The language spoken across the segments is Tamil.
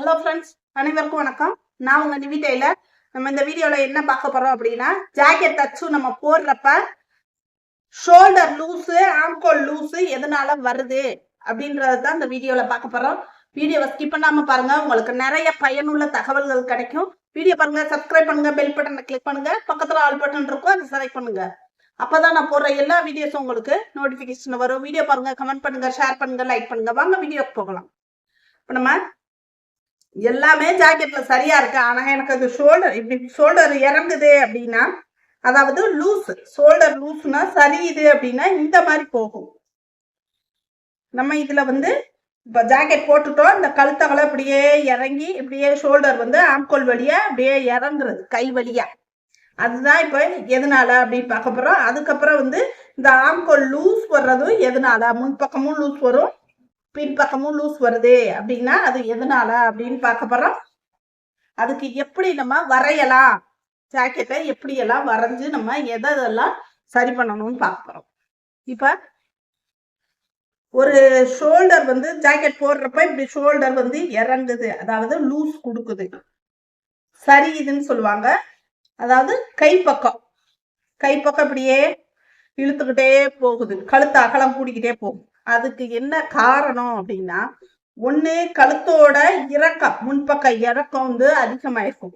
ஹலோ ஃப்ரெண்ட்ஸ் அனைவருக்கும் வணக்கம். நான் உங்க நிவி டெய்லர். நம்ம இந்த வீடியோல என்ன பார்க்க போறோம் அப்படின்னா ஜாக்கெட் தச்சு நம்ம போடுறப்ப ஷோல்டர் லூஸு ஆம்கோல் லூஸு எதனால வருது அப்படின்றத தான் இந்த வீடியோல பார்க்க போறோம். வீடியோவை ஸ்கிப் பண்ணாம பாருங்க. உங்களுக்கு நிறைய பயனுள்ள தகவல்கள் கிடைக்கும். வீடியோ பாருங்க சப்ஸ்கிரைப் பண்ணுங்க பெல் பட்டனை கிளிக் பண்ணுங்க. பக்கத்துல ஆல் பட்டன் இருக்கும் அதை செலக்ட் பண்ணுங்க. அப்பதான் நான் போடுற எல்லா வீடியோஸும் உங்களுக்கு நோட்டிபிகேஷன் வரும். வீடியோ பாருங்க கமெண்ட் பண்ணுங்க ஷேர் பண்ணுங்க லைக் பண்ணுங்க. வாங்க வீடியோக்கு போகலாம். இப்போ நம்ம எல்லாமே ஜாக்கெட்ல சரியா இருக்கு. ஆனா எனக்கு அது ஷோல்டர் இப்படி ஷோல்டர் இறங்குது அப்படின்னா அதாவது லூஸ் ஷோல்டர் லூஸ்னா சரியுது அப்படின்னா இந்த மாதிரி போகும். நம்ம இதுல வந்து இப்போ ஜாக்கெட் போட்டுட்டோம் இந்த கழுத்தவளை இப்படியே இறங்கி இப்படியே ஷோல்டர் வந்து ஆம்கோல் வழியா அப்படியே இறங்குறது கை வழியா. அதுதான் இப்போ எதனால அப்படின்னு பார்க்க போறோம். அதுக்கப்புறம் வந்து இந்த ஆம்கோல் லூஸ் வர்றதும் எதனால? முன்பக்கமும் லூஸ் வரும் பின்பக்கமும் லூஸ் வருது அப்படின்னா அது எதனால அப்படின்னு பார்க்க போறோம். அதுக்கு எப்படி நம்ம வரையலாம்? ஜாக்கெட்டை எப்படி எல்லாம் வரைஞ்சு நம்ம எதை எதெல்லாம் சரி பண்ணணும்னு பார்க்க போறோம். இப்ப ஒரு ஷோல்டர் வந்து ஜாக்கெட் போடுறப்ப இப்படி ஷோல்டர் வந்து இறங்குது அதாவது லூஸ் கொடுக்குது. சரியுதுன்னு சொல்லுவாங்க. அதாவது கைப்பக்கம். கைப்பக்கம் இப்படியே இழுத்துக்கிட்டே போகுது. கழுத்து அகலம் கூடிக்கிட்டே போகும். அதுக்கு என்ன காரணம் அப்படின்னா ஒண்ணு கழுத்தோட இறக்கம் முன்பக்க இறக்கம் வந்து அதிகமாயிருக்கும்.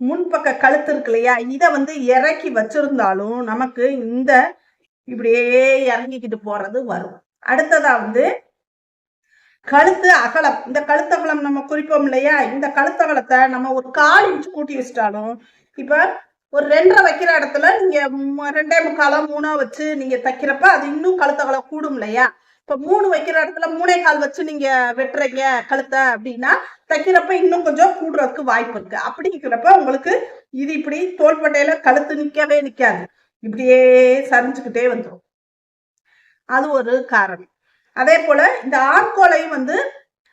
முன்பக்க கழுத்து இருக்கு இல்லையா? இத வந்து இறக்கி வச்சிருந்தாலும் நமக்கு இந்த இப்படியே இறங்கிக்கிட்டு போறது வரும். அடுத்ததா வந்து கழுத்து அகலம். இந்த கழுத்தகலம் நம்ம குறிப்போம் இல்லையா? இந்த கழுத்தகலத்தை நம்ம ஒரு கால் இன்ச்சு கூட்டி வச்சிட்டாலும் இப்ப ஒரு ரெண்டரை வைக்கிற இடத்துல நீங்க ரெண்டே முக்காலோ மூணோ வச்சு நீங்க தைக்கிறப்ப அது இன்னும் கழுத்தகலம் கூடும் இல்லையா? இப்ப மூணு வைக்கிற இடத்துல மூணே கால் வச்சு நீங்க வெட்டுறீங்க கழுத்தை அப்படின்னா தைக்கிறப்ப இன்னும் கொஞ்சம் கூடுறதுக்கு வாய்ப்பு இருக்கு. அப்படிங்கிறப்ப உங்களுக்கு இது இப்படி தோள்பட்டையில கழுத்து நிக்கவே நிக்காது. இப்படியே சரிஞ்சுக்கிட்டே வந்துடும் அது ஒரு காரணம். அதே போல இந்த ஆண்கோலையும் வந்து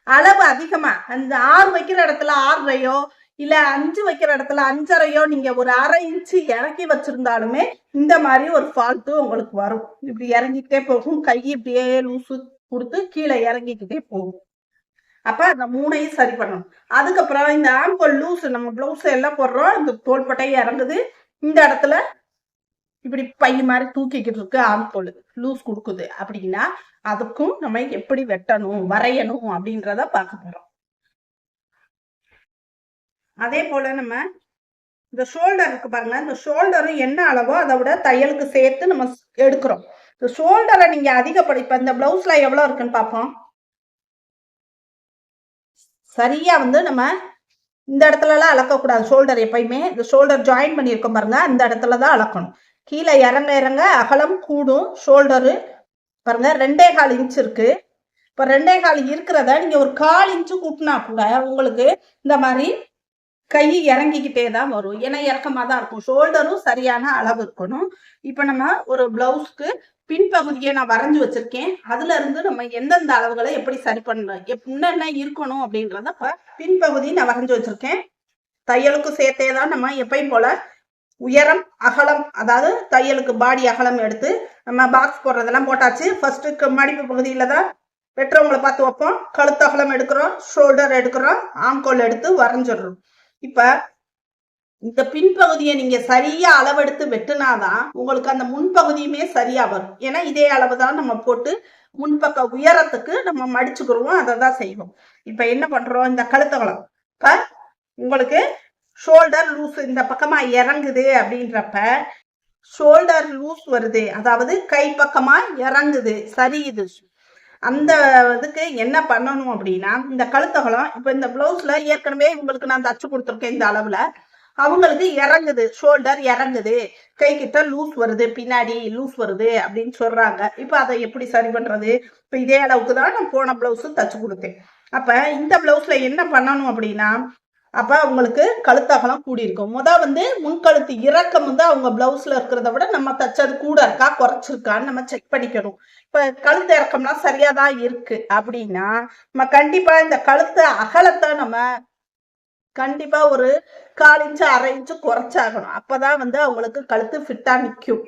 அளவு அதிகமா அந்த ஆறு வைக்கிற இடத்துல ஆறுறையோ இல்ல அஞ்சு வைக்கிற இடத்துல அஞ்சரையோ நீங்க ஒரு அரை இன்ச்சு இறக்கி வச்சிருந்தாலுமே இந்த மாதிரி ஒரு ஃபால்ட்டு உங்களுக்கு வரும். இப்படி இறங்கிக்கிட்டே போகும். கை இப்படியே லூசு கொடுத்து கீழே இறங்கிக்கிட்டே போகும். அப்ப அந்த மூணையும் சரி பண்ணணும். அதுக்கப்புறம் இந்த ஆம்பல் லூஸ் நம்ம பிளவுஸ் எல்லாம் போடுறோம். இந்த தோள்பட்டை இறங்குது. இந்த இடத்துல இப்படி பை மாதிரி தூக்கிக்கிட்டு இருக்கு ஆம்பல் லூஸ் கொடுக்குது அப்படின்னா அதுக்கும் நம்ம எப்படி வெட்டணும் வரையணும் அப்படின்றத பார்க்க போறோம். அதே போல் நம்ம இந்த ஷோல்டர் இருக்கு பாருங்க இந்த ஷோல்டரும் என்ன அளவோ அதை விட தையலுக்கு சேர்த்து நம்ம ஸ்- எடுக்கிறோம். இந்த ஷோல்டரை நீங்க அதிகப்படி இப்போ இந்த பிளவுஸ்ல எவ்வளோ இருக்குன்னு பார்ப்போம். சரியா வந்து நம்ம இந்த இடத்துலலாம் அளக்கக்கூடாது ஷோல்டர் எப்பயுமே. இந்த ஷோல்டர் ஜாயின் பண்ணியிருக்கோம் பாருங்க அந்த இடத்துல தான் அளக்கணும். கீழே இறங்க இறங்க அகலம் கூடும் ஷோல்டரு பாருங்க ரெண்டே கால் இன்ச் இருக்கு. இப்போ ரெண்டே கால் இருக்கிறத நீங்கள் ஒரு கால் இன்ச்சு கூட்டினா கூட உங்களுக்கு இந்த மாதிரி கை இறங்கிக்கிட்டே தான் வரும். ஏன்னா இறக்கமாக தான் இருக்கும். ஷோல்டரும் சரியான அளவு இருக்கணும். இப்போ நம்ம ஒரு பிளவுஸ்க்கு பின்பகுதியை நான் வரைஞ்சி வச்சிருக்கேன். அதுல இருந்து நம்ம எந்தெந்த அளவுகளை எப்படி சரி பண்ணலாம் எப்~ என்னென்ன இருக்கணும் அப்படின்றத பின்பகுதி நான் வரைஞ்சு வச்சிருக்கேன். தையலுக்கும் சேர்த்தே தான் நம்ம எப்பயும் போல உயரம் அகலம் அதாவது தையலுக்கு பாடி அகலம் எடுத்து நம்ம பாக்ஸ் போடுறதெல்லாம் போட்டாச்சு. ஃபர்ஸ்ட்டு மடிப்பு பகுதியில் தான் வெட்டுறவங்களை பார்த்து வைப்போம். கழுத்தகலம் எடுக்கிறோம் ஷோல்டர் எடுக்கிறோம் ஆம்கோல் எடுத்து வரைஞ்சிடுறோம். இப்ப இந்த பின்பகுதியை நீங்க சரியா அளவெடுத்து வெட்டுனாதான் உங்களுக்கு அந்த முன்பகுதியுமே சரியா வரும். ஏன்னா இதே அளவு தான் நம்ம போட்டு முன்பக்க உயரத்துக்கு நம்ம மடிச்சுக்கிறோம் அதை தான் செய்வோம். இப்ப என்ன பண்றோம்? இந்த கழுத்தவளம் இப்ப உங்களுக்கு ஷோல்டர் லூஸ் இந்த பக்கமா இறங்குது அப்படின்றப்ப ஷோல்டர் லூஸ் வருது. அதாவது கை பக்கமா இறங்குது. சரியுது அந்த இதுக்கு என்ன பண்ணணும் அப்படின்னா இந்த கழுத்தகலம் இப்ப இந்த பிளவுஸ்ல ஏற்கனவே உங்களுக்கு நான் தச்சு கொடுத்துருக்கேன் இந்த அளவுல. அவங்களுக்கு இறங்குது ஷோல்டர் இறங்குது. கை கிட்ட லூஸ் வருது பின்னாடி லூஸ் வருது அப்படின்னு சொல்றாங்க. இப்ப அதை எப்படி சரி பண்றது? இப்போ இதே அளவுக்கு தான் நான் போன பிளவுஸ் தச்சு கொடுத்தேன். அப்ப இந்த பிளவுஸ்ல என்ன பண்ணணும் அப்படின்னா அப்ப அவங்களுக்கு கழுத்தகலம் கூடி இருக்கும் முத வந்து முன்கழுத்து இறக்கம் வந்து அவங்க பிளவுஸ்ல இருக்கிறத விட நம்ம தச்சது கூட இருக்கா? குறைச்சிருக்கான்னு நம்ம செக் பண்ணிக்கணும். இப்ப கழுத்து இறக்கம்லாம் சரியாக தான் இருக்கு. அப்படின்னா நம்ம கண்டிப்பா இந்த கழுத்து அகலத்தை நம்ம கண்டிப்பா ஒரு கால் இன்ச்சு அரை இன்ச்சு குறைச்சாகணும். அப்பதான் வந்து அவங்களுக்கு கழுத்து ஃபிட்டா நிக்கும்.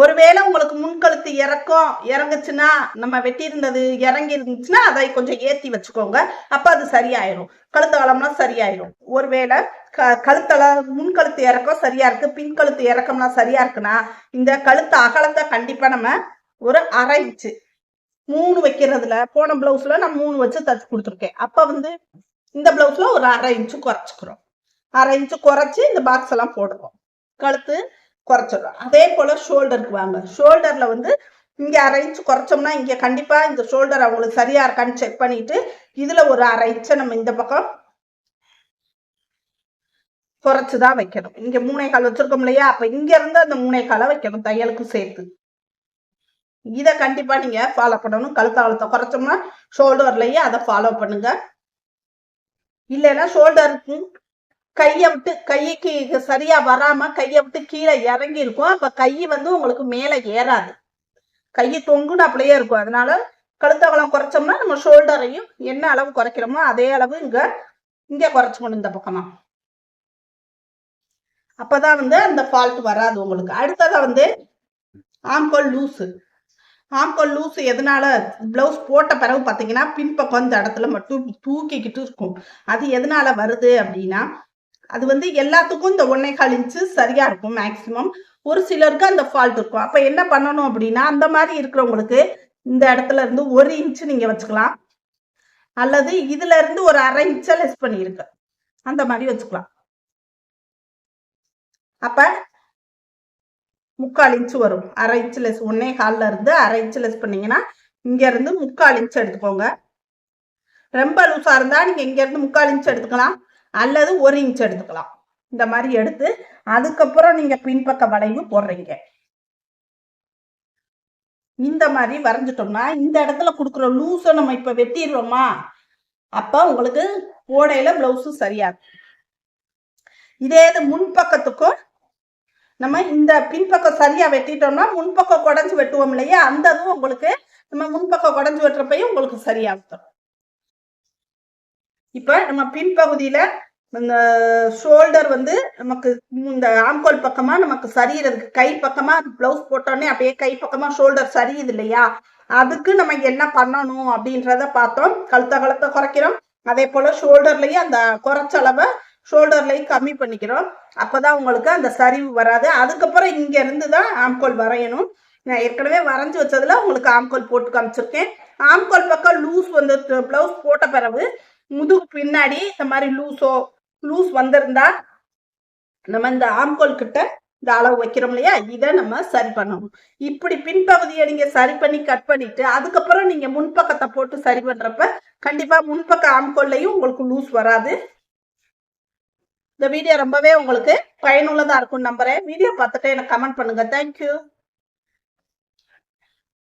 ஒருவேளை உங்களுக்கு முன்கழுத்து இறக்கம் இறங்குச்சுன்னா நம்ம வெட்டியிருந்தது இறங்கி இருந்துச்சுன்னா அதை கொஞ்சம் ஏத்தி வச்சுக்கோங்க. அப்போ அது சரியாயிரும். கழுத்து அகலம்லாம் சரியாயிரும். ஒருவேளை க கழுத்தள முன்கழுத்து இறக்கம் சரியா இருக்கு பின் கழுத்து இறக்கம்லாம் சரியா இருக்குன்னா இந்த கழுத்து அகலத்தை கண்டிப்பா நம்ம ஒரு அரை இன்ச்சு மூணு வைக்கிறதுல போன பிளவுஸ்ல நான் மூணு வச்சு தச்சு கொடுத்துருக்கேன். அப்போ வந்து இந்த பிளவுஸ்ல ஒரு அரை இன்ச்சு குறைச்சிக்கிறோம். அரை இன்ச்சு குறைச்சி இந்த பாக்ஸ் எல்லாம் போடுவோம் கழுத்து குறைச்சிடுறோம். அதே போல் ஷோல்டருக்கு வாங்க. ஷோல்டரில் வந்து இங்கே அரை இன்ச்சு குறைச்சோம்னா இங்கே கண்டிப்பாக இந்த ஷோல்டர் அவங்களுக்கு சரியாக இருக்கான்னு செக் பண்ணிட்டு இதில் ஒரு அரை இன்ச்சை நம்ம இந்த பக்கம் குறைச்சி தான் வைக்கணும். இங்கே மூணே கால் வச்சுருக்கோம் இல்லையா? அப்போ இங்கேருந்து அந்த மூணே காலை வைக்கணும் தையலுக்கு சேர்த்து. இதை கண்டிப்பாக நீங்கள் ஃபாலோ பண்ணணும். கழுத்தாளத்தை குறைச்சோம்னா ஷோல்டர்லையே அதை ஃபாலோ பண்ணுங்கள் இல்லைன்னா ஷோல்டருக்கு கையை விட்டு கைக்கு சரியா வராம கையை விட்டு கீழே இறங்கி இருக்கும் அப்ப கை வந்து உங்களுக்கு மேல ஏறாது. கை தொங்குன்னு அப்படியே இருக்கும். அதனால கழுத்தகலம் குறைச்சோம்னா நம்ம ஷோல்டரையும் என்ன அளவு குறைக்கிறோமோ அதே அளவு இங்க இங்க குறைச்சுக்கணும் இந்த பக்கமா. அப்பதான் வந்து அந்த ஃபால்ட் வராது உங்களுக்கு. அடுத்ததா வந்து ஆம்கோல் லூஸு ஆம்கோல் லூஸ் எதனால பிளவுஸ் போட்ட பிறகு பார்த்தீங்கன்னா பின்பக்கம் இந்த இடத்துல மட்டும் தூக்கிக்கிட்டு இருக்கும். அது எதனால வருது அப்படின்னா அது வந்து எல்லாத்துக்கும் இந்த ஒன்னே கால் இன்ச்சு சரியா இருக்கும் மேக்சிமம் ஒரு சிலருக்கு அந்த ஃபால்ட் இருக்கும். அப்ப என்ன பண்ணணும் அப்படின்னா அந்த மாதிரி இருக்கிறவங்களுக்கு இந்த இடத்துல இருந்து ஒரு இன்ச்சு நீங்க வச்சுக்கலாம். அல்லது இதுல இருந்து ஒரு அரை இன்ச்சை லெஸ் பண்ணிருக்க அந்த மாதிரி வச்சுக்கலாம். அப்ப முக்கால் இன்ச்சு வரும். அரை இன்ச்சு லெஸ் ஒன்னே கால்ல இருந்து அரை இன்ச்சு லெஸ் பண்ணீங்கன்னா இங்க இருந்து முக்கால் இன்ச்சு எடுத்துக்கோங்க. ரொம்ப லூஸா இருந்தா நீங்க இங்க இருந்து முக்கால் இன்ச்சு எடுத்துக்கலாம். அல்லது ஒரு இன்ச் எடுத்துக்கலாம். இந்த மாதிரி எடுத்து அதுக்கப்புறம் நீங்க பின்பக்க வளைவு போடுறீங்க. இந்த மாதிரி வரைஞ்சிட்டோம்னா இந்த இடத்துல கொடுக்குற லூஸை நம்ம இப்ப வெட்டிடுறோமா? அப்ப உங்களுக்கு போடையில பிளவுஸும் சரியாகும் இதே இது முன்பக்கத்துக்கும் நம்ம இந்த பின்பக்கம் சரியா வெட்டிட்டோம்னா முன்பக்கம் குடஞ்சு வெட்டுவோம் இல்லையா? அந்த இதுவும் உங்களுக்கு நம்ம முன்பக்கம் குடஞ்சு வெட்டுறப்பையும் உங்களுக்கு சரியாகும். இப்ப நம்ம பின்பகுதியில இந்த ஷோல்டர் வந்து நமக்கு இந்த ஆம்கோல் பக்கமா நமக்கு சரியறதுக்கு கை பக்கமா பிளவுஸ் போட்டோடனே அப்படியே கை பக்கமா ஷோல்டர் சரியுது இல்லையா? அதுக்கு நம்ம என்ன பண்ணணும் அப்படின்றத பார்த்தோம். கழுத்த கழுத்த குறைக்கிறோம். அதே போல ஷோல்டர்லயும் அந்த குறைச்ச அளவை ஷோல்டர்லையும் கம்மி பண்ணிக்கிறோம். அப்பதான் உங்களுக்கு அந்த சரிவு வராது. அதுக்கப்புறம் இங்க இருந்து தான் ஆம்கோல் வரையணும். நான் ஏற்கனவே வரைஞ்சி வச்சதுல உங்களுக்கு ஆம்கோல் போட்டு காமிச்சிருக்கேன். ஆம்கோல் பக்கம் லூஸ் வந்து பிளவுஸ் போட்ட பிறகு முதுகு பின்னாடி இந்த மாதிரி லூஸோ லூஸ் வந்திருந்தா நம்ம இந்த ஆம்கோல் கிட்ட இந்த அளவு வைக்கிறோம் இல்லையா? இதை நம்ம சரி பண்ணணும். இப்படி பின்பகுதியை நீங்க சரி பண்ணி கட் பண்ணிட்டு அதுக்கப்புறம் நீங்க முன்பக்கத்தை போட்டு சரி பண்றப்ப கண்டிப்பா முன்பக்க ஆம்கோல்லையும் உங்களுக்கு லூஸ் வராது. இந்த வீடியோ ரொம்பவே உங்களுக்கு பயனுள்ளதா இருக்கும் நம்புறேன். வீடியோ பார்த்துட்டு எனக்கு கமெண்ட் பண்ணுங்க. தேங்க்யூ